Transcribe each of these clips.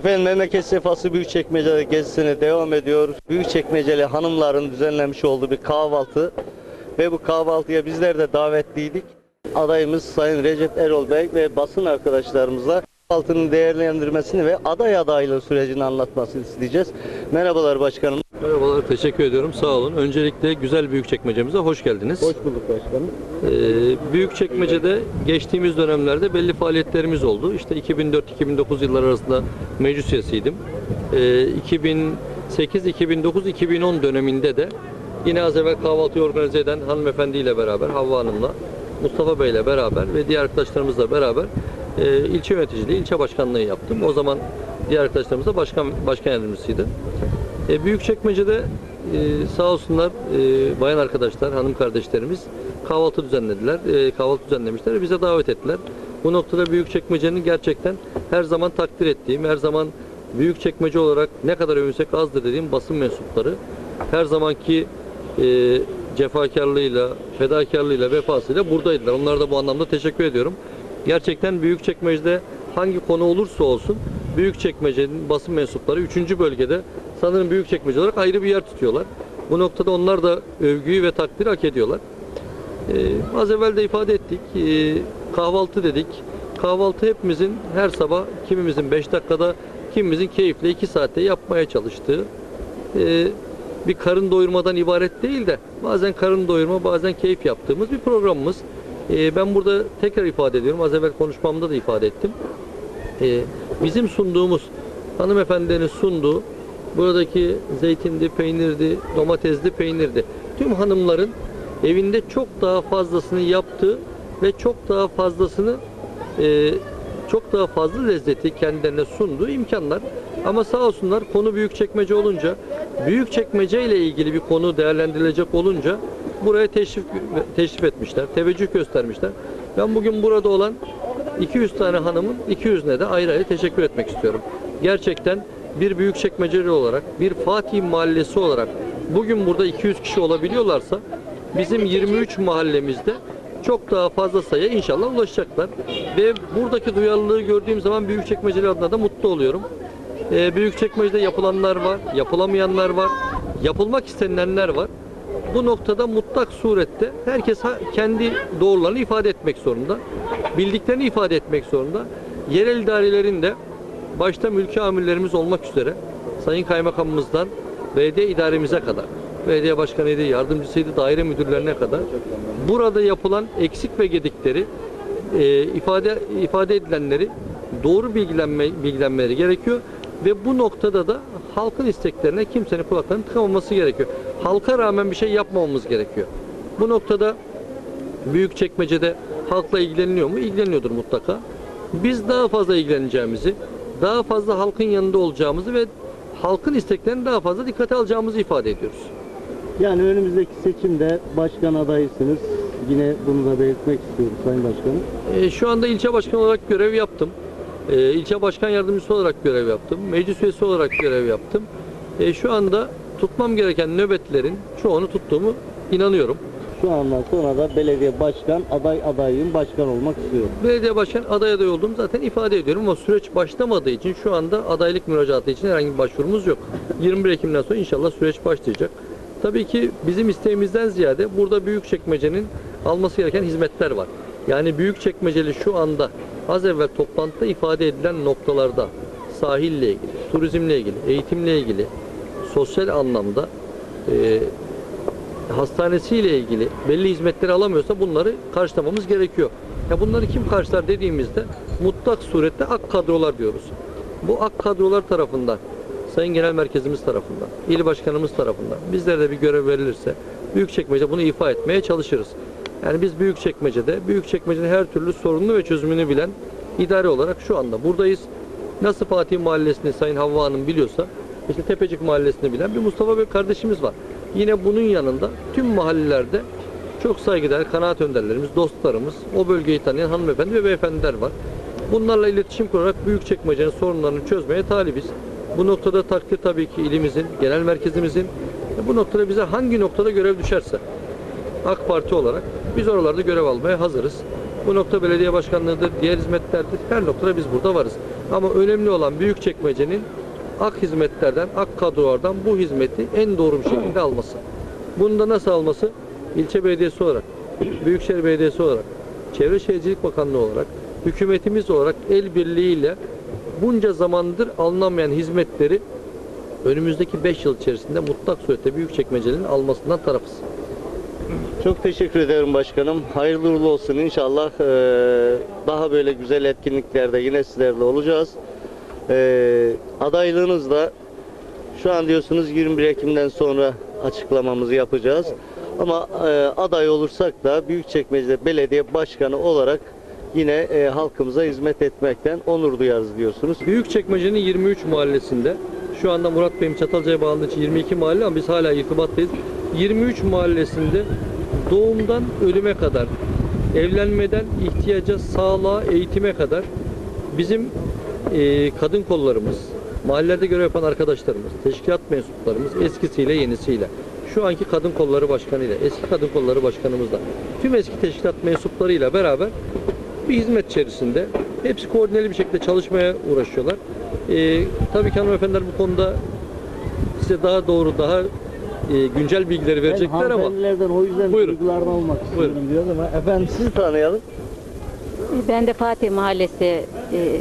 Efendim memleket sefası Büyükçekmece'de gezisine devam ediyor. Büyükçekmeceli hanımların düzenlemiş olduğu bir kahvaltı ve bu kahvaltıya bizler de davetliydik. Adayımız Sayın Recep Erol Bey ve basın arkadaşlarımızla kahvaltının değerlendirmesini ve aday adaylığı sürecini anlatmasını isteyeceğiz. Merhabalar başkanım. Merhabalar, teşekkür ediyorum. Sağ olun. Öncelikle güzel Büyükçekmece'mize hoş geldiniz. Hoş bulduk başkanım. Ee, Büyükçekmece'de geçtiğimiz dönemlerde belli faaliyetlerimiz oldu. İşte 2004-2009 yılları arasında meclis üyesiydim. Ee, 2008, 2009, 2010 döneminde de yine az evvel kahvaltıyı organize eden hanımefendiyle beraber, Havva Hanım'la, Mustafa Bey'le beraber ve diğer arkadaşlarımızla beraber e, ilçe yöneticiliği, ilçe başkanlığı yaptım. O zaman diğer arkadaşlarımız da başkan, başkan yardımcısıydı. E, Büyükçekmece'de e, sağ olsunlar e, bayan arkadaşlar, hanım kardeşlerimiz kahvaltı düzenlediler. E, kahvaltı düzenlemişler bize davet ettiler. Bu noktada Büyükçekmece'nin gerçekten her zaman takdir ettiğim, her zaman Büyükçekmece olarak ne kadar övünsek azdır dediğim basın mensupları her zamanki e, cefakarlığıyla, fedakarlığıyla, vefasıyla buradaydılar. Onlara da bu anlamda teşekkür ediyorum. Gerçekten Büyükçekmece'de hangi konu olursa olsun Büyükçekmece'nin basın mensupları 3. bölgede sanırım Büyükçekmece olarak ayrı bir yer tutuyorlar. Bu noktada onlar da övgüyü ve takdiri hak ediyorlar. Ee, az evvel de ifade ettik. Ee, kahvaltı dedik. Kahvaltı hepimizin her sabah kimimizin 5 dakikada, kimimizin keyifle 2 saatte yapmaya çalıştığı ee, bir karın doyurmadan ibaret değil de bazen karın doyurma, bazen keyif yaptığımız bir programımız. Ee, ben burada tekrar ifade ediyorum. Az evvel konuşmamda da ifade ettim. Ee, bizim sunduğumuz hanımefendilerin sunduğu buradaki zeytindi, peynirdi, domatesli, peynirdi. Tüm hanımların evinde çok daha fazlasını yaptığı ve çok daha fazlasını e, çok daha fazla lezzeti kendilerine sunduğu imkanlar. Ama sağ olsunlar konu büyük çekmece olunca, büyük çekmece ile ilgili bir konu değerlendirilecek olunca buraya teşrif teşrif etmişler, teveccüh göstermişler. Ben bugün burada olan 200 tane hanımın 200'üne de ayrı ayrı teşekkür etmek istiyorum. Gerçekten bir büyük çekmeceli olarak, bir Fatih mahallesi olarak bugün burada 200 kişi olabiliyorlarsa bizim 23 mahallemizde çok daha fazla sayı inşallah ulaşacaklar. Ve buradaki duyarlılığı gördüğüm zaman Büyükçekmeceli adına da mutlu oluyorum. Ee, Büyükçekmece'de yapılanlar var, yapılamayanlar var, yapılmak istenilenler var. Bu noktada mutlak surette herkes kendi doğrularını ifade etmek zorunda. Bildiklerini ifade etmek zorunda. Yerel idarelerin de başta mülki amirlerimiz olmak üzere Sayın Kaymakamımızdan belediye idaremize kadar, belediye başkanıydı, yardımcısıydı, daire müdürlerine kadar burada yapılan eksik ve gedikleri e, ifade ifade edilenleri doğru bilgilenme, bilgilenmeleri gerekiyor ve bu noktada da halkın isteklerine kimsenin kulaklarını tıkamaması gerekiyor. Halka rağmen bir şey yapmamamız gerekiyor. Bu noktada büyük çekmecede halkla ilgileniyor mu? İlgileniyordur mutlaka. Biz daha fazla ilgileneceğimizi, daha fazla halkın yanında olacağımızı ve halkın isteklerini daha fazla dikkate alacağımızı ifade ediyoruz. Yani önümüzdeki seçimde başkan adayısınız. Yine bunu da belirtmek istiyorum Sayın Başkanım. E, şu anda ilçe başkanı olarak görev yaptım. E, ilçe başkan yardımcısı olarak görev yaptım. Meclis üyesi olarak görev yaptım. E, şu anda tutmam gereken nöbetlerin çoğunu tuttuğumu inanıyorum. Şu andan sonra da belediye başkan aday adayım başkan olmak istiyorum. Belediye başkan aday aday olduğumu zaten ifade ediyorum ama süreç başlamadığı için şu anda adaylık müracaatı için herhangi bir başvurumuz yok. 21 Ekim'den sonra inşallah süreç başlayacak. Tabii ki bizim isteğimizden ziyade burada Büyükçekmece'nin alması gereken hizmetler var. Yani Büyükçekmeceli şu anda az evvel toplantıda ifade edilen noktalarda sahille ilgili, turizmle ilgili, eğitimle ilgili, sosyal anlamda e, hastanesiyle ilgili belli hizmetleri alamıyorsa bunları karşılamamız gerekiyor. Ya bunları kim karşılar dediğimizde mutlak surette ak kadrolar diyoruz. Bu ak kadrolar tarafından, Sayın Genel Merkezimiz tarafından, il başkanımız tarafından bizlere de bir görev verilirse Büyükçekmece bunu ifa etmeye çalışırız. Yani biz Büyükçekmece'de, Büyükçekmece'nin her türlü sorununu ve çözümünü bilen idare olarak şu anda buradayız. Nasıl Fatih Mahallesi'ni Sayın Havva Hanım biliyorsa, işte Tepecik Mahallesi'ni bilen bir Mustafa Bey kardeşimiz var. Yine bunun yanında tüm mahallelerde çok saygıdeğer kanaat önderlerimiz, dostlarımız, o bölgeyi tanıyan hanımefendi ve beyefendiler var. Bunlarla iletişim kurarak Büyükçekmece'nin sorunlarını çözmeye talibiz. Bu noktada takdir tabii ki ilimizin, genel merkezimizin, bu noktada bize hangi noktada görev düşerse, AK Parti olarak biz oralarda görev almaya hazırız. Bu nokta belediye başkanlığıdır, diğer hizmetlerdir. Her noktada biz burada varız. Ama önemli olan Büyükçekmece'nin AK hizmetlerden, AK kadrolardan bu hizmeti en doğru bir şekilde alması. Bunu da nasıl alması? İlçe belediyesi olarak, Büyükşehir Belediyesi olarak, Çevre Şehircilik Bakanlığı olarak, hükümetimiz olarak el birliğiyle bunca zamandır alınamayan hizmetleri önümüzdeki 5 yıl içerisinde mutlak surette Büyükçekmece'nin almasından tarafız. Çok teşekkür ederim başkanım. Hayırlı uğurlu olsun inşallah. daha böyle güzel etkinliklerde yine sizlerle olacağız. Eee adaylığınız da şu an diyorsunuz 21 Ekim'den sonra açıklamamızı yapacağız. Ama eee, aday olursak da Büyükçekmece Belediye Başkanı olarak yine eee, halkımıza hizmet etmekten onur duyarız diyorsunuz. Büyükçekmece'nin 23 mahallesinde şu anda Murat Bey'in Çatalca'ya bağlandığı için 22 mahalle ama biz hala irtibattayız. 23 mahallesinde doğumdan ölüme kadar, evlenmeden ihtiyaca, sağlığa, eğitime kadar bizim e, kadın kollarımız, mahallede görev yapan arkadaşlarımız, teşkilat mensuplarımız eskisiyle yenisiyle, şu anki kadın kolları başkanıyla, eski kadın kolları başkanımızla, tüm eski teşkilat mensuplarıyla beraber bir hizmet içerisinde hepsi koordineli bir şekilde çalışmaya uğraşıyorlar. Ee, tabii ki hanımefendiler bu konuda size daha doğru, daha e, güncel bilgileri verecekler ama o yüzden Buyurun. Buyurun. istiyorum ama efendim sizi tanıyalım. Ben de Fatih Mahallesi e, e,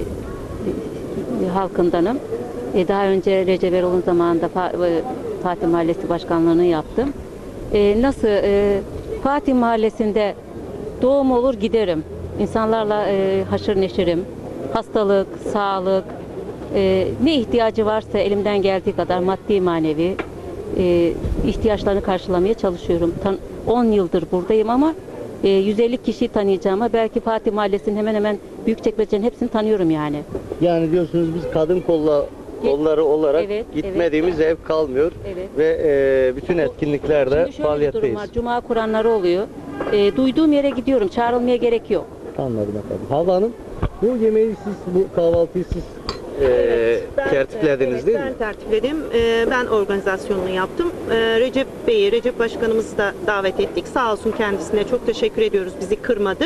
halkındanım. E, daha önce Recep Erol'un zamanında e, Fatih Mahallesi başkanlığını yaptım. E, nasıl e, Fatih Mahallesi'nde doğum olur giderim. İnsanlarla e, haşır neşirim. Hastalık, sağlık, e, ne ihtiyacı varsa elimden geldiği kadar maddi manevi e, ihtiyaçlarını karşılamaya çalışıyorum. Tan- 10 yıldır buradayım ama e, 150 kişiyi tanıyacağıma belki Fatih Mahallesi'nin hemen hemen Büyükçekmece'nin hepsini tanıyorum yani. Yani diyorsunuz biz kadın kolla kolları olarak Evet, gitmediğimiz ev kalmıyor Evet. ve e, bütün etkinliklerde Şimdi şöyle bir durum faaliyetteyiz. var. Cuma kuranları oluyor. E, duyduğum yere gidiyorum. Çağrılmaya gerek yok. Anladım efendim. Havva Hanım bu yemeği siz bu kahvaltıyı siz e, Ben, tertiplediniz evet, değil mi? Ben tertipledim. Ee, Ben organizasyonunu yaptım. Ee, Recep Bey'i, Recep Başkanımızı da davet ettik. Sağ olsun kendisine çok teşekkür ediyoruz. Bizi kırmadı.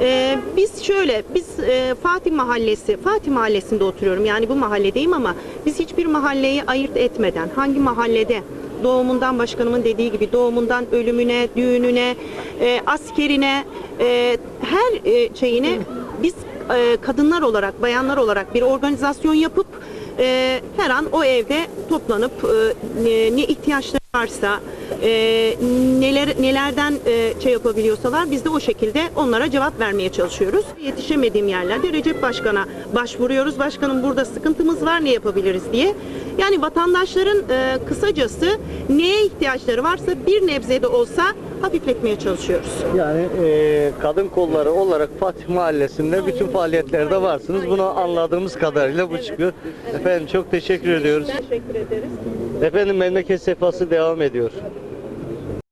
Ee, Biz şöyle, biz e, Fatih Mahallesi, Fatih Mahallesi'nde oturuyorum. Yani bu mahalledeyim ama biz hiçbir mahalleyi ayırt etmeden hangi mahallede doğumundan başkanımın dediği gibi doğumundan ölümüne, düğününe, e, askerine, e, her e, şeyine biz e, kadınlar olarak, bayanlar olarak bir organizasyon yapıp e, her an o evde toplanıp e, ne, ihtiyaçları varsa e, neler nelerden e, şey yapabiliyorsalar biz de o şekilde onlara cevap vermeye çalışıyoruz. Yetişemediğim yerlerde Recep Başkan'a başvuruyoruz. Başkanım burada sıkıntımız var ne yapabiliriz diye. Yani vatandaşların e, kısacası neye ihtiyaçları varsa bir nebze de olsa hafifletmeye çalışıyoruz. Yani e, kadın kolları olarak Fatih Mahallesi'nde bütün faaliyetlerde varsınız. Bunu anladığımız kadarıyla bu çıkıyor. Efendim çok teşekkür ediyoruz. Teşekkür ederiz. Efendim memleket sefası devam ediyor.